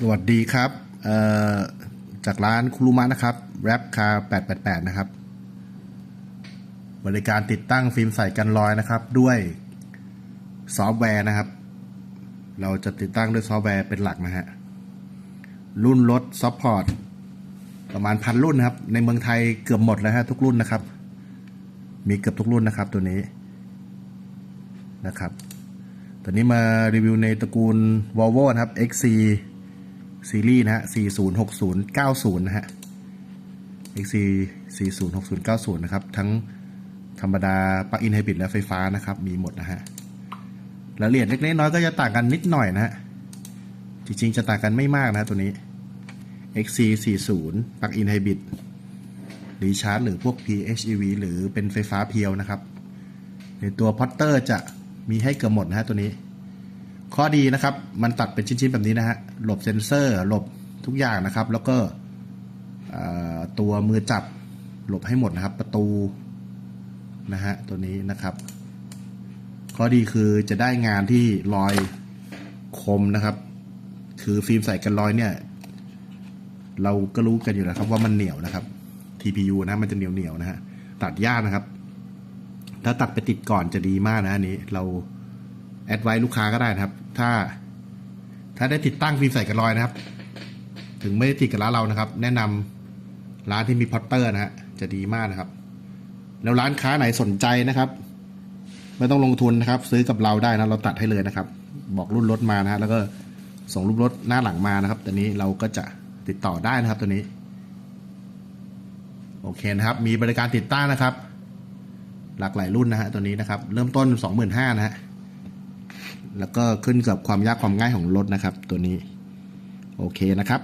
สวัสดีครับจากร้านคุรุมะนะครับแรปคา888 นะครับ บริการติดตั้งฟิล์มใส่กันรอยนะครับ ด้วยซอฟต์แวร์นะครับ เราจะติดตั้งด้วยซอฟต์แวร์เป็นหลักนะฮะ รุ่นรถซัพพอร์ตประมาณพันรุ่นนะครับ ในเมืองไทยเกือบหมดแล้วฮะทุกรุ่นนะครับ มีเกือบทุกรุ่นนะครับตัวนี้นะครับ ตัวนี้มารีวิวในตระกูล Volvo นะครับ XC ซีรีส์นะฮะ406090 นะฮะ XC 406090 นะครับ ทั้งธรรมดาปลั๊กอินไฮบริดและไฟฟ้านะครับ มีหมดนะฮะรายละเอียดเล็กๆน้อยก็จะต่างกันนิดหน่อยนะฮะ จริงๆ จะต่างกันไม่มากนะตัวนี้ XC 40ปลั๊กอินไฮบริดรีชาร์จหรือพวก PHEV หรือเป็นไฟฟ้าเพียวนะครับ ในตัวพอตเตอร์จะมีให้เกือบหมดนะฮะตัวนี้ ข้อดีนะครับ มันตัดเป็นชิ้นๆแบบนี้นะฮะหลบเซนเซอร์ หลบทุกอย่างนะครับ แล้วก็ตัวมือจับหลบให้หมดนะครับ ประตูนะฮะตัวนี้นะครับ ข้อดีคือจะได้งานที่รอยคมนะครับ คือฟิล์มใส่กันรอยเนี่ย เราก็รู้กันอยู่แล้วครับว่ามันเหนียวนะครับ TPU นะมันจะเหนียวเหนียวๆนะฮะตัดยากนะครับ ถ้าตัดไปติดก่อนจะดีมากนะอันนี้เรา แอดไว้ลูกค้าก็ได้นะครับ ถ้า ถ้าได้ติดตั้งฟิล์มใส่กันรอยนะครับ ถึงไม่ได้ติดกับร้านเรานะครับ แนะนำร้านที่มีพอตเตอร์นะฮะจะดีมากนะครับ แล้วร้านค้าไหนสนใจนะครับ ไม่ต้องลงทุนนะครับ ซื้อกับเราได้นะเราตัดให้เลยนะครับ บอกรุ่นรถมานะฮะแล้วก็ส่งรูปรถหน้าหลังมานะครับตัวนี้เราก็จะติดต่อได้นะครับตัวนี้ โอเคนะครับ มีบริการติดตั้งนะครับ หลากหลายรุ่นนะฮะตัวนี้นะครับ เริ่มต้น 25,000นะฮะ แล้วก็ขึ้นกับความยากความง่ายของรถนะครับ ตัวนี้ โอเคนะครับ